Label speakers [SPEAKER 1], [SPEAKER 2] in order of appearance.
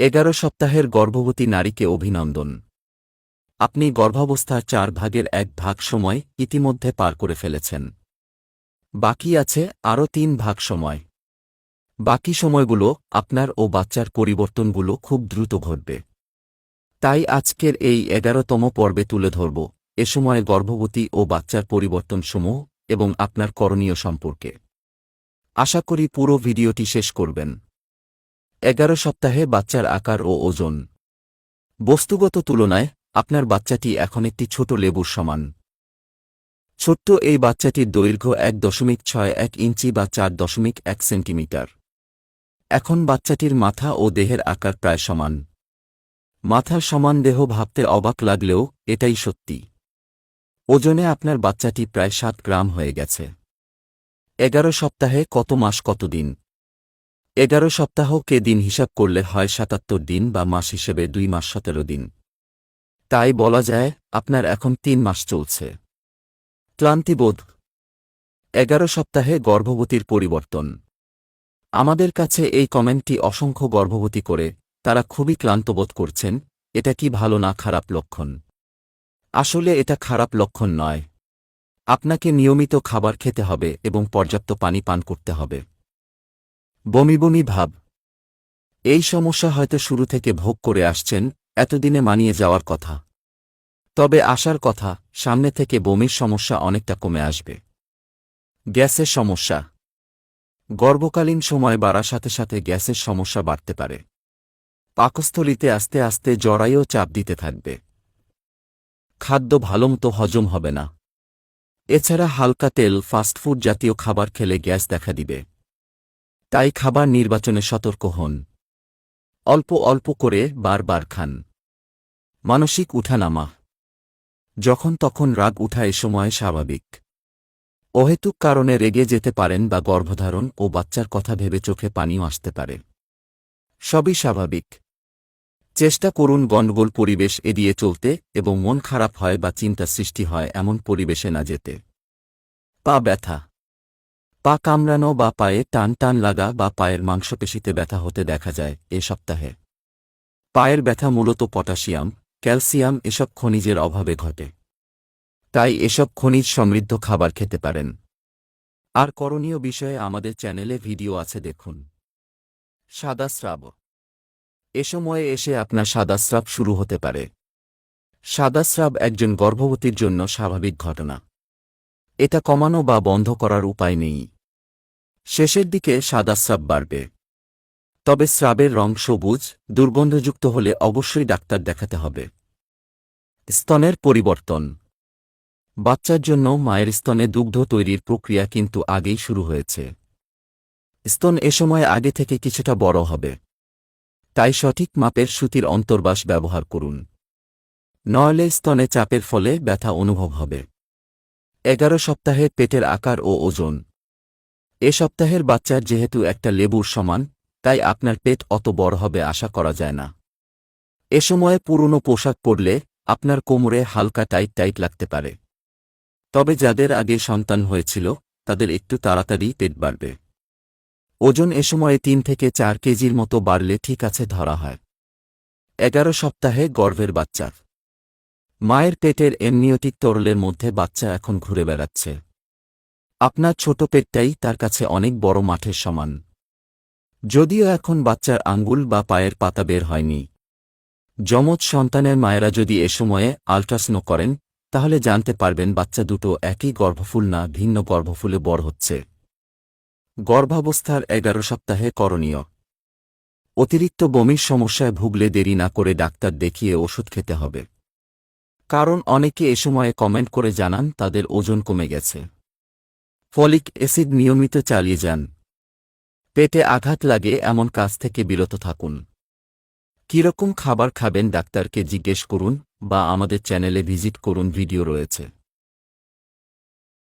[SPEAKER 1] এগারো সপ্তাহের গর্ভবতী নারীকে অভিনন্দন। আপনি গর্ভাবস্থার চার ভাগের এক ভাগ সময় ইতিমধ্যে পার করে ফেলেছেন। বাকি আছে আরও তিন ভাগ সময়। বাকি সময়গুলো আপনার ও বাচ্চার পরিবর্তনগুলো খুব দ্রুত ঘটবে। তাই আজকের এই এগারোতম পর্বে তুলে ধরব এ সময়ে গর্ভবতী ও বাচ্চার পরিবর্তনসমূহ এবং আপনার করণীয় সম্পর্কে। আশা করি পুরো ভিডিওটি শেষ করবেন। এগারো সপ্তাহে বাচ্চার আকার ও ওজন। বস্তুগত তুলনায়, আপনার বাচ্চাটি এখন একটি ছোট লেবুর সমান। ছোট্ট এই বাচ্চাটির দৈর্ঘ্য এক দশমিক ছয় এক ইঞ্চি বা চার দশমিক এক সেন্টিমিটার। এখন বাচ্চাটির মাথা ও দেহের আকার প্রায় সমান। মাথার সমান দেহ ভাবতে অবাক লাগলেও এটাই সত্যি। ওজনে আপনার বাচ্চাটি প্রায় সাত গ্রাম হয়ে গেছে। এগারো সপ্তাহে কত মাস কত দিন এগারো সপ্তাহকে দিন হিসাব করলে হয় সাতাত্তর দিন বা মাস হিসেবে দুই মাস সতেরো দিন। তাই বলা যায়, আপনার এখন তিন মাস চলছে। ক্লান্তিবোধ। এগারো সপ্তাহে গর্ভবতীর পরিবর্তন। আমাদের কাছে এই কমেন্টটি অসংখ্য গর্ভবতী করে, তারা খুবই ক্লান্ত বোধ করছেন, এটা কি ভালো না খারাপ লক্ষণ? আসলে এটা খারাপ লক্ষণ নয়। আপনাকে নিয়মিত খাবার খেতে হবে এবং পর্যাপ্ত পানি পান করতে হবে। বমি বমি ভাব। এই সমস্যা হয়তো শুরু থেকে ভোগ করে আসছেন, এতদিনে মানিয়ে যাওয়ার কথা। তবে আসার কথা, সামনে থেকে বমির সমস্যা অনেকটা কমে আসবে। গ্যাসের সমস্যা। গর্ভকালীন সময় বাড়ার সাথে সাথে গ্যাসের সমস্যা বাড়তে পারে। পাকস্থলিতে আস্তে আস্তে জরায়ও চাপ দিতে থাকবে। খাদ্য ভালোমতো হজম হবে না। এছাড়া হালকা তেল ফাস্টফুড জাতীয় খাবার খেলে গ্যাস দেখা দিবে। তাই খাবার নির্বাচনে সতর্ক হন। অল্প অল্প করে বারবার খান। মানসিক উঠানামা। যখন তখন রাগ উঠা এ সময় স্বাভাবিক। অহেতুক কারণে রেগে যেতে পারেন বা গর্ভধারণ ও বাচ্চার কথা ভেবে চোখে পানিও আসতে পারে। সবই স্বাভাবিক। চেষ্টা করুন গণ্ডগোল পরিবেশ এড়িয়ে চলতে এবং মন খারাপ হয় বা চিন্তা সৃষ্টি হয় এমন পরিবেশে না যেতে। পা ব্যথা। পা কামড়ানো বা পায়ে টান টান লাগা বা পায়ের মাংসপেশিতে ব্যথা হতে দেখা যায় এ সপ্তাহে। পায়ের ব্যথা মূলত পটাশিয়াম, ক্যালসিয়াম এসব খনিজের অভাবে ঘটে। তাই এসব খনিজ সমৃদ্ধ খাবার খেতে পারেন। আর করণীয় বিষয়ে আমাদের চ্যানেলে ভিডিও আছে দেখুন। সাদা স্রাব। এ সময়ে এসে আপনার সাদাস্রাব শুরু হতে পারে। সাদাস্রাব একজন গর্ভবতীর জন্য স্বাভাবিক ঘটনা। এটা কমানো বা বন্ধ করার উপায় নেই। শেষের দিকে সাদা স্রাব বাড়বে। তবে স্রাবের রং সবুজ, দুর্গন্ধযুক্ত হলে অবশ্যই ডাক্তার দেখাতে হবে। স্তনের পরিবর্তন। বাচ্চার জন্য মায়ের স্তনে দুগ্ধ তৈরির প্রক্রিয়া কিন্তু আগেই শুরু হয়েছে। স্তন এ সময় আগে থেকে কিছুটা বড় হবে। তাই সঠিক মাপের সুতির অন্তর্বাস ব্যবহার করুন। নয়লে স্তনে চাপের ফলে ব্যথা অনুভব হবে। এগারো সপ্তাহে পেটের আকার ও ওজন। এ সপ্তাহের বাচ্চার যেহেতু একটা লেবুর সমান, তাই আপনার পেট অত বড় হবে আশা করা যায় না। এ সময়ে পুরনো পোশাক পরলে আপনার কোমরে হালকা টাইট টাইট লাগতে পারে। তবে যাদের আগে সন্তান হয়েছিল, তাদের একটু তাড়াতাড়ি পেট বাড়বে। ওজন এ সময়ে তিন থেকে চার কেজির মতো বাড়লে ঠিক আছে ধরা হয়। এগারো সপ্তাহে গর্ভের বাচ্চার। মায়ের পেটের এমনিওটিক তরলের মধ্যে বাচ্চা এখন ঘুরে বেড়াচ্ছে। আপনার ছোট পেটটাই তার কাছে অনেক বড় মাঠের সমান। যদিও এখন বাচ্চার আঙ্গুল বা পায়ের পাতা বের হয়নি। যমজ সন্তানের মায়েরা যদি এ সময়ে আল্ট্রাসনো করেন, তাহলে জানতে পারবেন বাচ্চা দুটো একই গর্ভফুল না ভিন্ন গর্ভফুলে বড় হচ্ছে। গর্ভাবস্থার এগারো সপ্তাহে করণীয়। অতিরিক্ত বমির সমস্যায় ভুগলে দেরি না করে ডাক্তার দেখিয়ে ওষুধ খেতে হবে। কারণ অনেকে এ সময়ে কমেন্ট করে জানান তাদের ওজন কমে গেছে। ফলিক অ্যাসিড নিয়মিত চালিয়ে যান। পেটে আঘাত লাগে এমন কাজ থেকে বিরত থাকুন। কীরকম খাবার খাবেন ডাক্তারকে জিজ্ঞেস করুন বা আমাদের চ্যানেলে ভিজিট করুন ভিডিও রয়েছে।